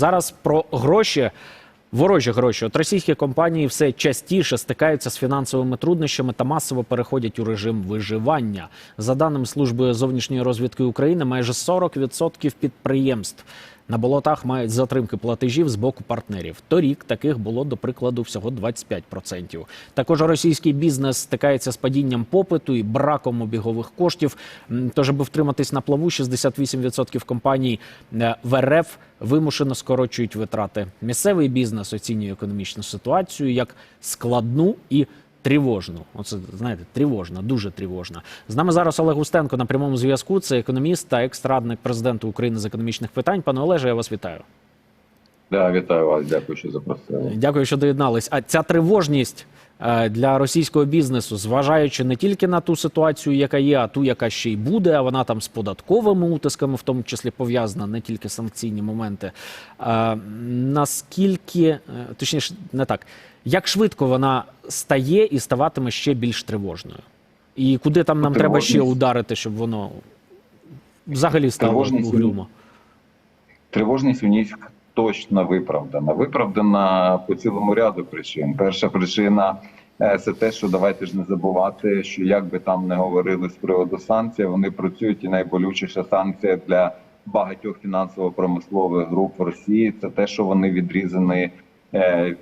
Зараз про гроші. Ворожі гроші. От російські компанії все частіше стикаються з фінансовими труднощами та масово переходять у режим виживання. За даними служби зовнішньої розвідки України, майже 40% підприємств на болотах мають затримки платежів з боку партнерів. Торік таких було до прикладу всього 25%. Також російський бізнес стикається з падінням попиту і браком обігових коштів. Тож, аби втриматись на плаву, 68% компаній е, в РФ вимушено скорочують витрати. Місцевий бізнес оцінює економічну ситуацію як складну і тривожну. Оце знаєте, тривожна, дуже тривожна. З нами зараз Олег Устенко на прямому зв'язку. Це економіст та екс-радник президента України з економічних питань. Пане Олеже, я вас вітаю. Да, вітаю вас, дякую, що запросили. Дякую, що доєднались. А ця тривожність е, для російського бізнесу, зважаючи не тільки на ту ситуацію, яка є, а ту, яка ще й буде, а вона там з податковими утисками, в тому числі пов'язана, не тільки санкційні моменти. Е, Наскільки, е, точніше, не так, як швидко вона стає і ставатиме ще більш тривожною? І куди там нам треба ще ударити, щоб воно взагалі стало Тривожність, угрюмо? Тривожність у них точно виправдана. Виправдана по цілому ряду причин. Перша причина е, це те, що давайте ж не забувати, що як би там не говорили з приводу санкцій, вони працюють і найболючіша санкція для багатьох фінансово-промислових груп в Росії. Це те, що вони відрізані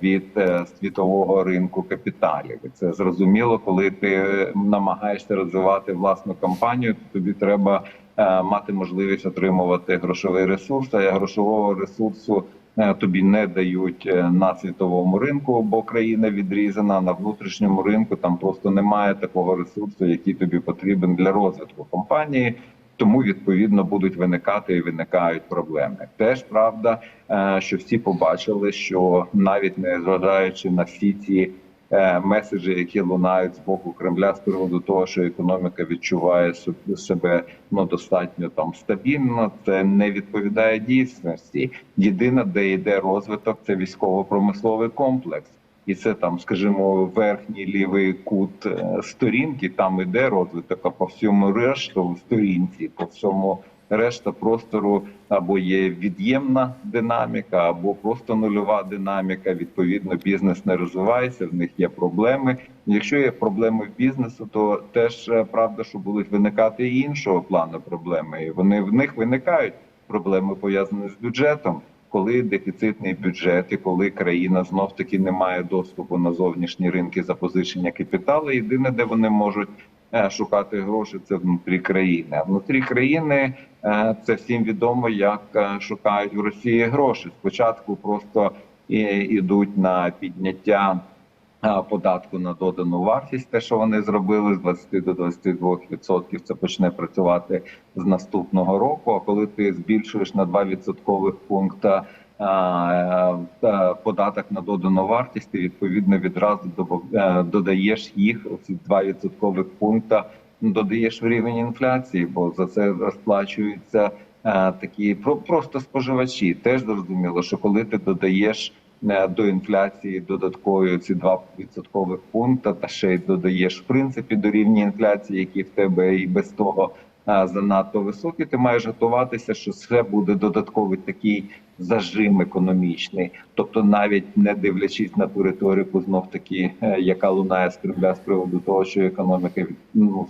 від е, світового ринку капіталів. Це зрозуміло, коли ти намагаєшся розвивати власну компанію, то тобі треба е, мати можливість отримувати грошовий ресурс. А грошового ресурсу е, тобі не дають е, на світовому ринку, бо країна відрізана на внутрішньому ринку. Там просто немає такого ресурсу, який тобі потрібен для розвитку компанії. Тому відповідно будуть виникати і виникають проблеми. Теж правда, е, що всі побачили, що навіть не зважаючи на всі ці е, меседжі, які лунають з боку Кремля з приводу того, що економіка відчуває себе ну достатньо там стабільно, це не відповідає дійсності. Єдине, де йде розвиток, це військово-промисловий комплекс. І це там, скажімо, верхній лівий кут е, сторінки, там іде розвиток, а по всьому решту сторінці, по всьому решта простору або є від'ємна динаміка, або просто нульова динаміка. Відповідно, бізнес не розвивається, в них є проблеми. Якщо є проблеми в бізнесу, то теж е, правда, що будуть виникати і іншого плану проблеми. І вони в них виникають проблеми пов'язані з бюджетом коли дефіцитний бюджет і коли країна знов таки не має доступу на зовнішні ринки запозичення капіталу, єдине, де вони можуть е, шукати гроші, це внутрі країни. А внутрі країни е, це всім відомо, як е, шукають в Росії гроші. Спочатку просто ідуть на підняття. Податку на додану вартість, те, що вони зробили з 20 до 22%, це почне працювати з наступного року. А коли ти збільшуєш на 2 відсоткових пункта податок на додану вартість, ти відповідно відразу е, додаєш їх ці 2 відсоткових пункта, додаєш в рівень інфляції, бо за це розплачуються е, такі про- просто споживачі. Теж зрозуміло, що коли ти додаєш до інфляції додаткові ці 2 відсоткових пункта, та ще й додаєш в принципі до рівня інфляції, які в тебе і без того занадто високі, ти маєш готуватися, що це буде додатковий такий зажим економічний. Тобто, навіть не дивлячись на ту риторику, знов таки, е, яка лунає з Кремля з приводу того, що економіка ну,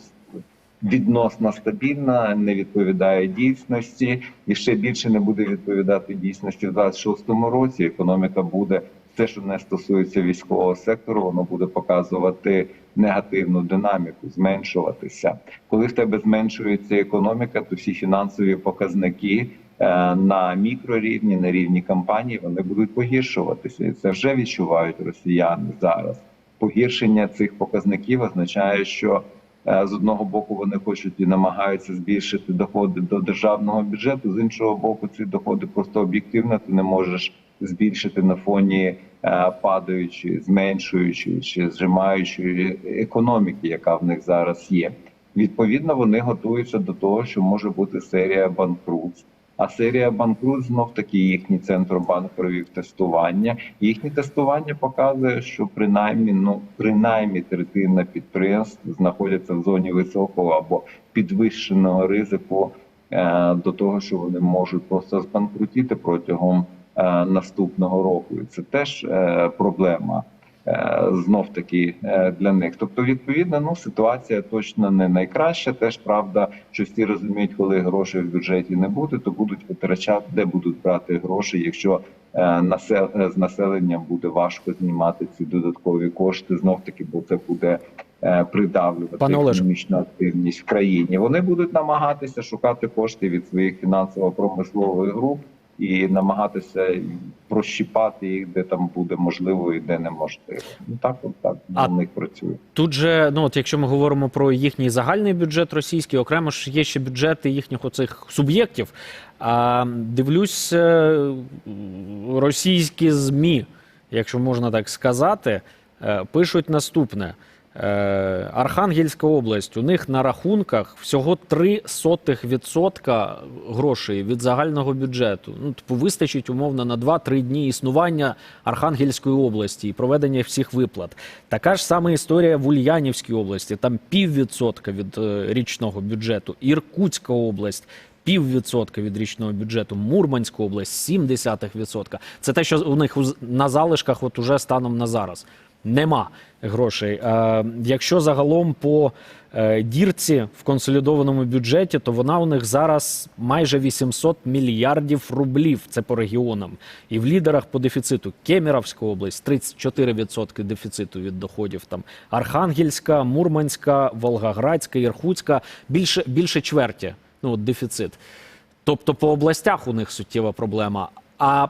відносно стабільна, не відповідає дійсності, і ще більше не буде відповідати дійсності в 26-му році. Економіка буде те, що не стосується військового сектору, воно буде показувати негативну динаміку, зменшуватися. Коли в тебе зменшується економіка, то всі фінансові показники е, на мікрорівні, на рівні компаній, вони будуть погіршуватися, і це вже відчувають росіяни зараз. Погіршення цих показників означає, що з одного боку вони хочуть і намагаються збільшити доходи до державного бюджету. З іншого боку, ці доходи просто об'єктивно ти не можеш збільшити на фоні е, падаючої, зменшуючої чи зжимаючої економіки, яка в них зараз є. Відповідно, вони готуються до того, що може бути серія банкрутств. А серія банкрут знов таки їхній центробанк провів тестування. Їхнє тестування показує, що принаймні ну принаймні третина підприємств знаходяться в зоні високого або підвищеного ризику е, до того, що вони можуть просто збанкрутіти протягом е, наступного року. І це теж е, проблема. Знов таки для них. Тобто, відповідно, ну ситуація точно не найкраща. Теж правда, що всі розуміють, коли грошей в бюджеті не буде, то будуть витрачати, де будуть брати гроші, якщо е, е, з населенням буде важко знімати ці додаткові кошти. Знов таки, бо це буде е, придавлювати Пане економічну активність в країні. Вони будуть намагатися шукати кошти від своїх фінансово-промислових груп і намагатися прощіпати їх, де там буде можливо і де неможливо. Ну так, от так А- на них працює. Тут же, ну от якщо ми говоримо про їхній загальний бюджет російський, окремо ж є ще бюджети їхніх оцих суб'єктів. А дивлюсь, е, російські ЗМІ, якщо можна так сказати, е, пишуть наступне. Е, Архангельська область. У них на рахунках всього 0,03% грошей від загального бюджету. Ну, типу, вистачить умовно на 2-3 дні існування Архангельської області і проведення всіх виплат. Така ж сама історія в Ульянівській області. Там піввідсотка від е, річного бюджету. Іркутська область. Піввідсотка від річного бюджету, Мурманська область 0,7%. Це те, що у них на залишках, от уже станом на зараз. Нема грошей. Е, якщо загалом по е, дірці в консолідованому бюджеті, то вона у них зараз майже 800 мільярдів рублів. Це по регіонам. І в лідерах по дефіциту Кемеровська область 34% дефіциту від доходів. Там Архангельська, Мурманська, Волгоградська, Іркутська більше, більше чверті. Ну, от дефіцит. Тобто по областях у них суттєва проблема. А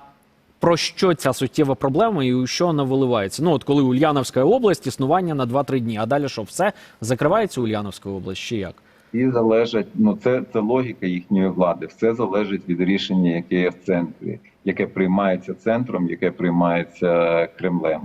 про що ця суттєва проблема і у що вона виливається? Ну, от коли Ульяновська область, існування на 2-3 дні. А далі що, все закривається Ульяновська область чи як? І залежать, ну це, це логіка їхньої влади. Все залежить від рішення, яке є в центрі, яке приймається центром, яке приймається Кремлем.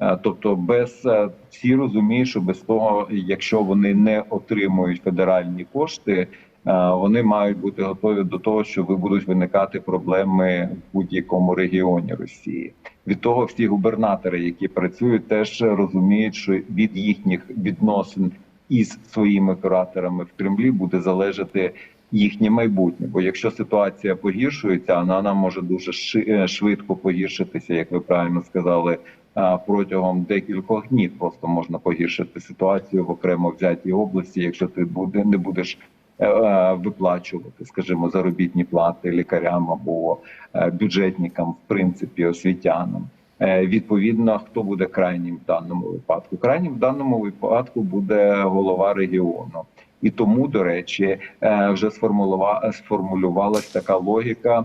Е, Тобто, без е, всі розуміють, що без того, якщо вони не отримують федеральні кошти, вони мають бути готові до того, що будуть виникати проблеми в будь-якому регіоні Росії. Від того всі губернатори, які працюють, теж розуміють, що від їхніх відносин із своїми кураторами в Кремлі буде залежати їхнє майбутнє. Бо якщо ситуація погіршується, вона може дуже е, швидко погіршитися, як ви правильно сказали, протягом декількох днів. Просто можна погіршити ситуацію в окремо взятій області, якщо ти буде не будеш. Е, е, Виплачувати, скажімо, заробітні плати лікарям або е, бюджетникам, в принципі, освітянам. Відповідно, хто буде крайнім в даному випадку? Крайнім в даному випадку буде голова регіону. І тому, до речі, вже сформулювалась така логіка,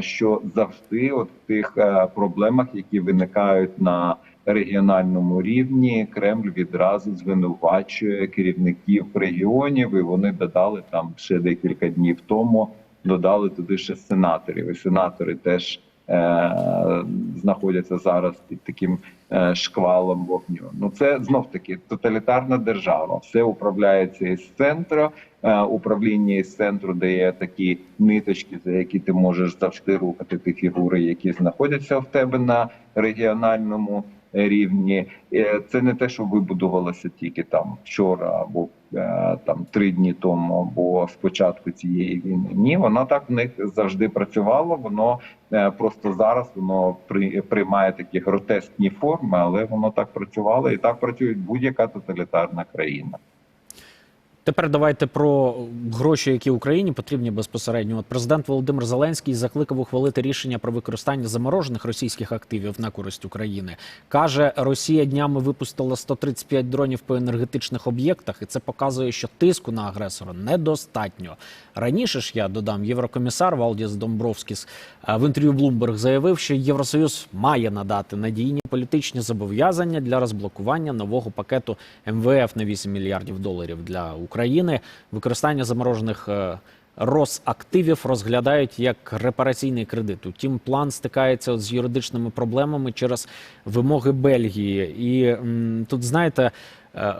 що завжди, от в тих проблемах, які виникають на регіональному рівні, Кремль відразу звинувачує керівників регіонів, і вони додали там ще декілька днів тому. Додали туди ще сенаторів, і сенатори теж е, знаходяться зараз під таким е, шквалом вогню. Ну це знов таки тоталітарна держава. Все управляється із центру. Е, управління із центру дає такі ниточки, за які ти можеш завжди рухати ті фігури, які знаходяться в тебе на регіональному рівні. Е, Це не те, що вибудувалося тільки там вчора або е, там три дні тому, або спочатку цієї війни. Ні, вона так в них завжди працювала. Воно е, просто зараз воно при, приймає такі гротескні форми, але воно так працювало і так працює будь-яка тоталітарна країна. Тепер давайте про гроші, які Україні потрібні безпосередньо. От президент Володимир Зеленський закликав ухвалити рішення про використання заморожених російських активів на користь України. каже, Росія днями випустила 135 дронів по енергетичних об'єктах, і це показує, що тиску на агресора недостатньо. Раніше ж я додам єврокомісар Валдіс Домбровскіс е, в інтерв'ю Bloomberg заявив, що Євросоюз має надати надійні політичні зобов'язання для розблокування нового пакету МВФ на 8 мільярдів доларів для України. Використання заморожених е, Росактивів розглядають як репараційний кредит. Утім, план стикається з юридичними проблемами через вимоги Бельгії. І тут знаєте. е,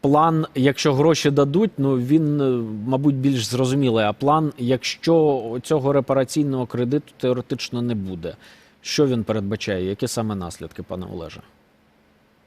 План, якщо гроші дадуть, ну він, е, мабуть, більш зрозумілий. А план, якщо цього репараційного кредиту теоретично не буде, що він передбачає? Які саме наслідки, пане Олеже?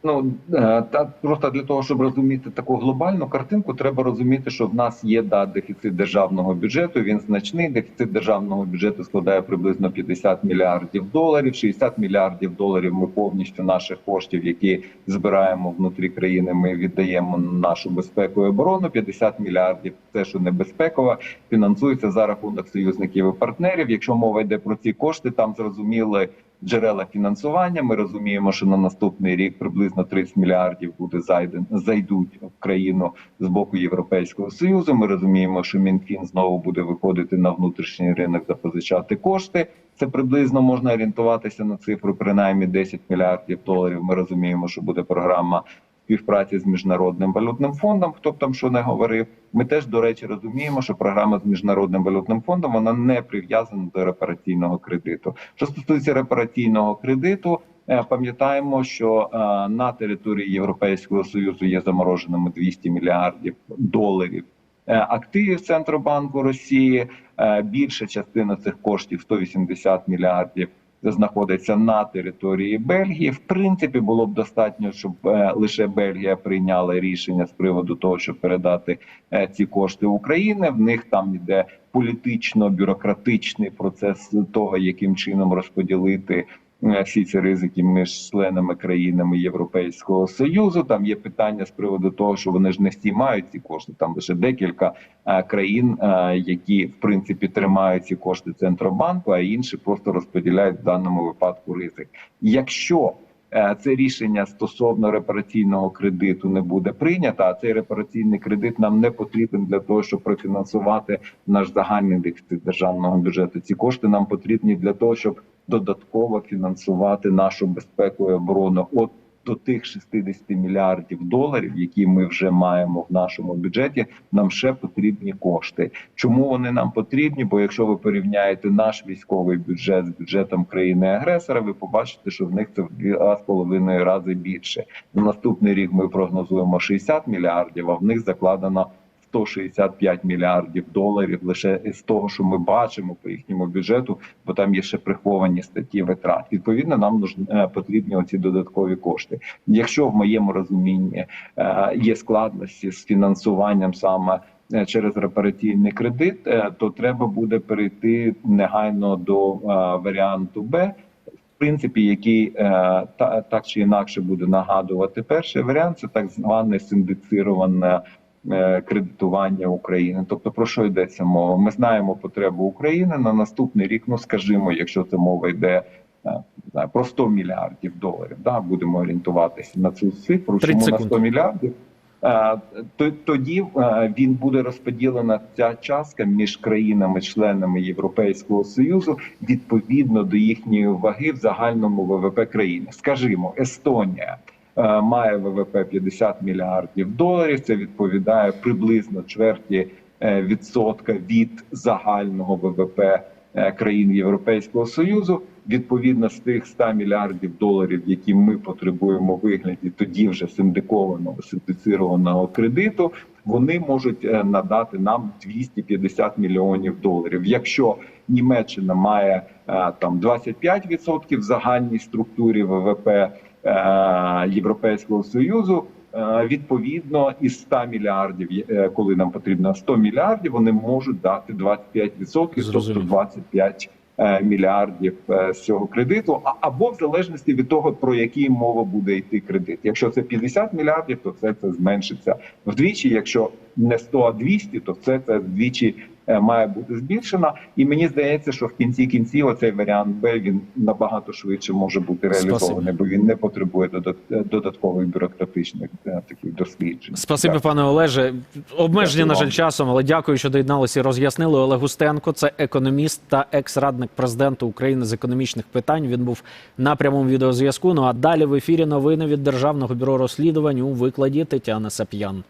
Ну е, та просто для того, щоб розуміти таку глобальну картинку, треба розуміти, що в нас є да дефіцит державного бюджету. Він значний. Дефіцит державного бюджету складає приблизно 50 мільярдів доларів. 60 мільярдів доларів ми повністю наших коштів, які збираємо внутрі країни. Ми віддаємо нашу безпеку і оборону. 50 мільярдів це що не безпекова, фінансується за рахунок союзників і партнерів. Якщо мова йде про ці кошти, там зрозуміли джерела фінансування. Ми розуміємо, що на наступний рік приблизно 30 мільярдів буде зайден зайдуть в країну з боку Європейського союзу. Ми розуміємо, що Мінфін знову буде виходити на внутрішній ринок запозичати кошти. Це приблизно можна орієнтуватися на цифру принаймні 10 мільярдів доларів. Ми розуміємо, що буде програма співпраці з міжнародним валютним фондом. Хто б там що не говорив, ми теж до речі розуміємо, що програма з міжнародним валютним фондом вона не прив'язана до репараційного кредиту. Що стосується репараційного кредиту, е, пам'ятаємо, що е, на території Європейського союзу є замороженими 200 мільярдів доларів. е, Активів Центробанку Росії більша частина цих коштів 180 мільярдів знаходиться на території Бельгії. В принципі, було б достатньо, щоб е, лише Бельгія прийняла рішення з приводу того, щоб передати е, ці кошти Україні. В них там йде політично-бюрократичний процес того, яким чином розподілити. Е, Всі ці ризики між членами країнами Європейського союзу там є питання з приводу того, що вони ж не всі мають ці кошти. Там лише декілька е, країн, е, які в принципі тримають ці кошти центробанку, а інші просто розподіляють в даному випадку ризик. Якщо е, це рішення стосовно репараційного кредиту не буде прийнято, а цей репараційний кредит нам не потрібен для того, щоб профінансувати наш загальний дефіцит державного бюджету. Ці кошти нам потрібні для того, щоб додатково фінансувати нашу безпеку і оборону. От до тих 60 мільярдів доларів, які ми вже маємо в нашому бюджеті, нам ще потрібні кошти. Чому вони нам потрібні? Бо якщо ви порівняєте наш військовий бюджет з бюджетом країни-агресора, ви побачите, що в них це в два з половиною рази більше. На наступний рік ми прогнозуємо 60 мільярдів, а в них закладено 165 мільярдів доларів лише з того, що ми бачимо по їхньому бюджету, бо там є ще приховані статті витрат. Відповідно, нам е, потрібні оці додаткові кошти. Якщо в моєму розумінні е, є складності з фінансуванням саме е, через репараційний кредит, то треба буде перейти негайно до варіанту Б. В принципі, який е, та так чи інакше буде нагадувати перший варіант, це так зване синдицироване кредитування України. Тобто про що йдеться мова? Ми знаємо потребу України на наступний рік. Ну скажімо, якщо це мова йде. е, Про 100 мільярдів доларів, да, будемо орієнтуватися на цю цифру. Чому на секунд. 100 мільярдів? Е, то- Тоді е, він буде розподілена ця частка між країнами-членами Європейського союзу відповідно до їхньої ваги в загальному ВВП країни. Скажімо, Естонія е, має ВВП 50 мільярдів доларів. Це відповідає приблизно чверті е, відсотка від загального ВВП е, країн Європейського союзу. Відповідно з тих 100 мільярдів доларів, які ми потребуємо вигляді тоді вже синдикованого синдицированого кредиту, вони можуть е, надати нам 250 мільйонів доларів. Якщо Німеччина має е, там 25% в загальній структурі ВВП е, Європейського союзу. е, Відповідно, із 100 мільярдів, е, коли нам потрібно 100 мільярдів, вони можуть дати 25%, тобто Зрозуміло. 25 е, мільярдів е, з цього кредиту, а або в залежності від того, про який мова буде йти кредит. Якщо це 50 мільярдів, то це, це зменшиться вдвічі. Якщо не 100, а 200, то це, це вдвічі е, має бути збільшено. І мені здається, що в кінці кінців оцей варіант Б він набагато швидше може бути реалізований, Спасибо. бо він не потребує додат- додаткових бюрократичних е, таких досліджень. Спасибі, Так. пане Олеже. Обмежені, Дякую на жаль, часом, але дякую, що доєдналися і роз'яснили. Олег Густенко, це економіст та екс-радник президента України з економічних питань. Він був на прямому відеозв'язку. Ну а далі в ефірі новини від Державного бюро розслідувань у викладі Тетяни Сап'ян.